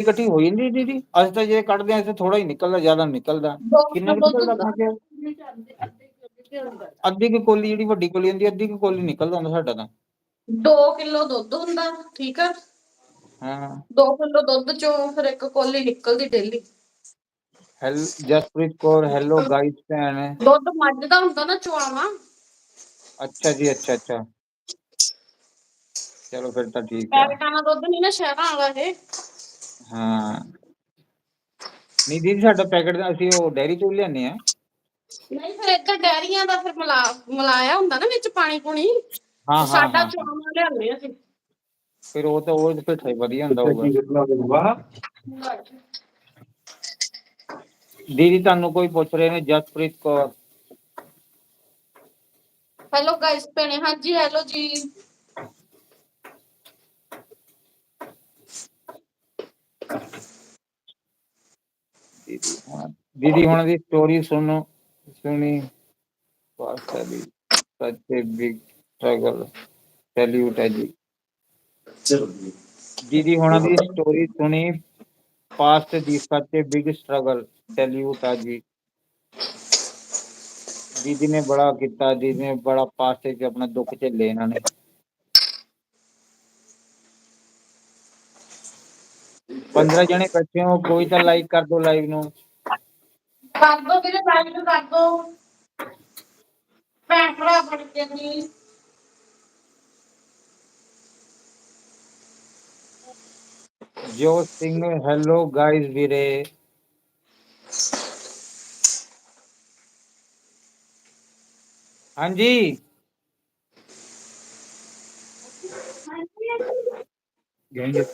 ਇਕੱਠੀ ਹੋ ਜਾਂਦੀ ਹੈ ਦੀਦੀ। ਅਸੀਂ ਤਾਂ ਜੇ ਕੱਢਦੇ ਆ ਤੇ ਥੋੜਾ ਹੀ ਨਿਕਲਦਾ ਜ਼ਿਆਦਾ ਨੀ ਨਿਕਲਦਾ। ਕਿੰਨਾ ਕੁ ਨਿਕਲਦਾ ਆਪਣਾ ਕਿ? ਅੱਧੀ ਕੁ ਕੋਲੀ ਜਿਹੜੀ ਵੱਡੀ ਕੋਲੀ ਹੁੰਦੀ ਹੈ ਅੱਧੀ ਕੁ ਕੋਲੀ ਨਿਕਲਦਾ ਹੁੰਦਾ ਸਾਡਾ ਤਾਂ। 2 ਕਿਲੋ ਦੁੱਧ ਹੁੰਦਾ ਠੀਕ ਆ? ਹਾਂ। 2 ਕਿਲੋ ਦੁੱਧ ਚੋਂ ਫਿਰ ਇੱਕ ਕੋਲੀ ਨਿਕਲਦੀ ਡੇਲੀ ਹੈਲ ਜਸਪ੍ਰੀਤ ਕੌਰ ਹੈਲੋ ਗਾਈਸ ਭੈਣ। ਦੁੱਧ ਮੱਝ ਦਾ ਹੁੰਦਾ ਨਾ ਚੁਆਵਾ ਅੱਛਾ ਜੀ ਅੱਛਾ ਅੱਛਾ। ਚਲੋ ਫਿਰ ਤਾਂ ਠੀਕ ਹੈ ਪੈਕਟਾਂ ਦਾ ਦੁੱਧ ਨਹੀਂ ਨਾ ਸ਼ਹਿਰਾਂ ਵਾਲਾ ਇਹ। ਹਾਂ। ਨਹੀਂ ਦੀਦੀ ਸਾਡਾ ਪੈਕਟ ਦਾ ਅਸੀਂ ਉਹ ਡੈਰੀ ਚੋਂ ਲਿਆਨੇ ਆ ਨਹੀਂ ਫਿਰ ਇੱਧਰ ਡੈਰੀਆਂ ਦਾ ਫਿਰ ਮਿਲਾ ਮਿਲਾਇਆ ਹੁੰਦਾ ਨਾ ਵਿੱਚ ਪਾਣੀ ਪੁਣੀ। ਹਾਂ ਹਾਂ ਸਾਡਾ ਹਾਂ। ਚੁਆਵਾ ਲਿਆਉਂਦੇ ਅਸੀਂ। ਫਿਰ ਉਹ ਤਾਂ ਉਹ ਫਿਰ ਸਹੀ ਵਧੀਆ ਹੁੰਦਾ ਹੋਊਗਾ। ਦੀਦੀ ਤੁਹਾਨੂੰ ਕੋਈ ਪੁੱਛ ਰਹੇ ਨੇ ਜਸਪ੍ਰੀਤ ਕੌਰ? ਹੈਲੋ ਗਾਇਸ ਭੈਣੇ ਹਾਂਜੀ ਹੈਲੋ ਜੀ। ਦੀਦੀ ਹੁਣ- ਦੀਦੀ ਹੁਣ ਦੀ ਸਟੋਰੀ ਸੁਣੋ ਸੁਣੀ। ਵਾਸਤਾ ਦੀ ਸੱਚੇ ਬਿਗ ਸਟਰਗਲ ਸੈਲੂਟ ਹੈ ਜੀ। ਦੀਦੀ ਹੁਣਾਂ ਦੀ ਸਟੋਰੀ ਸੁਣੀ ਪਾਸਟ ਦੀ ਸੱਚੇ ਬਿਗ ਸਟਰਗਲ ਸੈਲੂਟ ਆ ਜੀ। ਦੀਦੀ ਨੇ ਬੜਾ ਕੀਤਾ ਦੀਦੀ ਨੇ ਬੜਾ ਪਾਸਟ 'ਚ ਆਪਣਾ ਦੁੱਖ ਝੱਲੇ ਇਹਨਾਂ ਨੇ। ਪੰਦਰਾਂ ਜਣੇ ਇਕੱਠੇ ਹੋ ਕੋਈ ਤਾਂ ਲਾਈਕ ਕਰ ਦੋ ਲਾਈਵ ਨੂੰ। ਕਰ ਦੋ ਵੀਰੇ ਲਾਈਕ ਕਰ ਦੋ। ਭੈਣ ਭਰਾ ਬਣ ਕੇ ਜੀ ਜੋ ਸਿੰਘ ਹੈਲੋ ਗਾਇਸ ਵੀਰੇ। ਹਾਂਜੀ। ਗਏਂਗੇ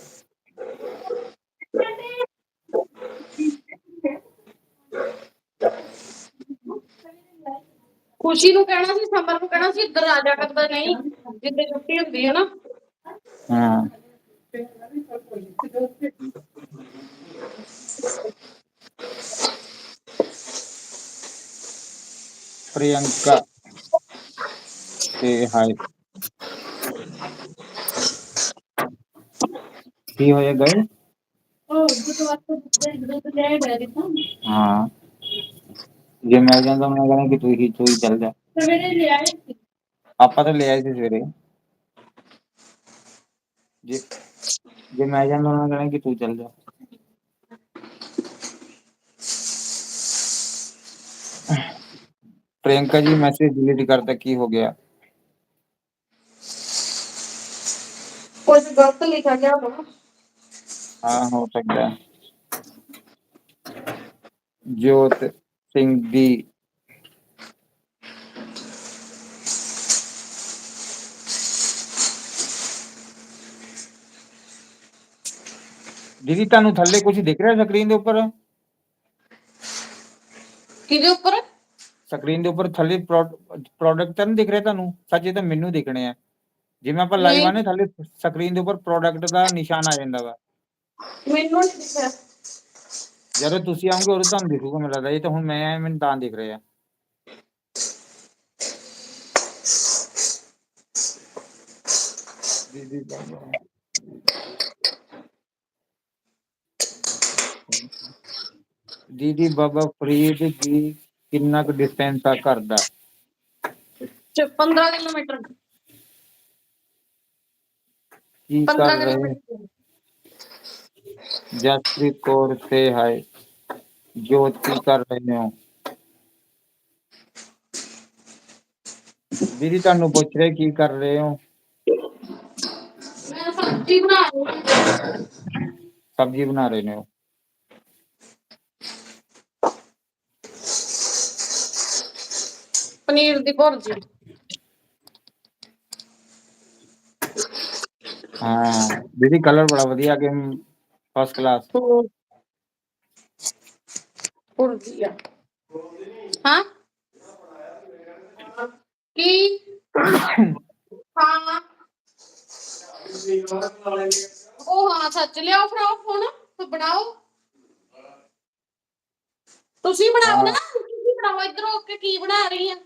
ਖੁਸ਼ੀ ਨੂੰ ਕਹਿਣਾ ਸੀ ਸਮਰ ਨੂੰ ਕਹਿਣਾ ਸੀ ਇੱਧਰ ਆ ਜਾ ਕਰਦਾ ਨਹੀਂ ਜਿੱਦੇ ਛੁੱਟੀ ਹੁੰਦੀ ਹੈ ਨਾ। ਹਾਂ। ਪ੍ਰਿयंका ਤੇ ਹਾਈ ਕੀ ਹੋਇਆ ਗਏ ਉਹ ਬੁੱਧਵਾਰ ਤੋਂ ਦੁੱਧ ਲੈ ਗਿਆ ਦਿੱਤਾ ਹਾਂ। ਜੇ ਮੈਂ ਜਾਂਦਾ ਮੈਂ ਕਹਿੰਦਾ ਕਿ ਤੂੰ ਹੀ ਤੂੰ ਹੀ ਚੱਲ ਜਾ। ਸਵੇਰੇ ਲੈ ਆਏ ਸੀ। ਆਪਾਂ ਤਾਂ ਲੈ ਆਏ ਸੀ ਸਵੇਰੇ। ਜੇ ਜੇ ਮੈਂ ਜਾਂਦਾ ਮੈਂ ਕਹਿੰਦਾ ਕਿ ਤੂੰ ਚੱਲ ਜਾ। ਪ੍ਰਿयंका ਜੀ ਮੈਸੇਜ ਡਿਲੀਟ ਕਰਤਾ ਕੀ ਹੋ ਗਿਆ? ਕੁਝ ਗਲਤ ਲਿਖਿਆ ਗਿਆ ਹੋਣਾ। ਹਾਂ ਹੋ ਸਕਦਾ। ਹੈ ਜੋਤ ਸਿੰਘ ਦੀ ਦੀਦੀ ਤੁਹਾਨੂੰ ਥੱਲੇ ਕੁਝ ਦਿਖ ਰਿਹਾ ਸਕਰੀਨ ਦੇ ਉੱਪਰ? ਕਿਹਦੇ ਉੱਪਰ? ਸਕਰੀਨ ਦੇ ਉੱਪਰ ਥੱਲੇ ਪ੍ਰੋਡਕਟ ਤਾਂ ਨਹੀਂ ਦਿਖ ਰਿਹਾ ਤੁਹਾਨੂੰ? ਸੱਚੇ ਤਾਂ ਮੈਨੂੰ ਦਿਖਣੇ ਆ। ਜਿਵੇਂ ਆਪਾਂ ਲਾਈਵ। ਆਨੇ ਥੱਲੇ ਸਕਰੀਨ ਦੇ ਉੱਪਰ ਪ੍ਰੋਡਕਟ ਦਾ ਨਿਸ਼ਾਨ ਆ ਜਾਂਦਾ ਵਾ। ਮੈਨੂੰ ਨਹੀਂ ਦਿਖਿਆ। ਜਦੋਂ ਤੁਸੀਂ ਆਉਂਗੇ ਉਦੋਂ ਤੁਹਾਨੂੰ ਦਿਖੂਗਾ ਮੈਨੂੰ ਲੱਗਦਾ ਇਹ ਤਾਂ ਹੁਣ ਮੈਂ ਆਇਆ ਮੈਨੂੰ ਤਾਂ ਦਿਖ ਰਿਹਾ। ਦੀਦੀ ਬਾਬਾ ਦੀਦੀ ਬਾਬਾ ਫਰੀਦ ਜੀ ਕਿੰਨਾ ਕੁ ਡਿਸਟੈਂਸ ਆ ਘਰ ਦਾ? ਚ 15 ਕਿਲੋਮੀਟਰ। ਕੀ 15 ਕਰ ਰਹੇ? ਕਿਲੋਮੀਟਰ। ਜਸਪ੍ਰੀਤ ਕੌਰ ਸੇ ਹਾਈ ਜੋਤ ਕਰ ਰਹੇ ਹੋ। ਦੀਦੀ ਤੁਹਾਨੂੰ ਪੁੱਛ ਰਹੇ ਕੀ ਕਰ ਰਹੇ ਹੋ? ਮੈਂ ਸਬਜ਼ੀ ਬਣਾ ਰਹੀ ਹਾਂ। ਸਬਜ਼ੀ ਬਣਾ ਰਹੇ ਨੇ ਹੋ ਪਨੀਰ ਦੀ ਭੁਰਜੀ। ਹਾਂ ਦੀਦੀ ਕਲਰ ਬੜਾ ਵਧੀਆ ਕਿ ਫਸਟ ਕਲਾਸ ਭੁਰਜੀ ਆ ਹਾਂ ਕੀ ਹਾਂ ਉਹ ਹਾਂ ਸੱਚ ਲਿਆਓ ਫਰਾਓ ਫੋਨ ਤੇ ਬਣਾਓ। ਤੁਸੀਂ ਬਣਾਓ ਨਾ ਤੁਸੀਂ ਬਣਾਓ ਇੱਧਰ ਕੇ ਕੀ ਬਣਾ ਰਹੀ ਆ?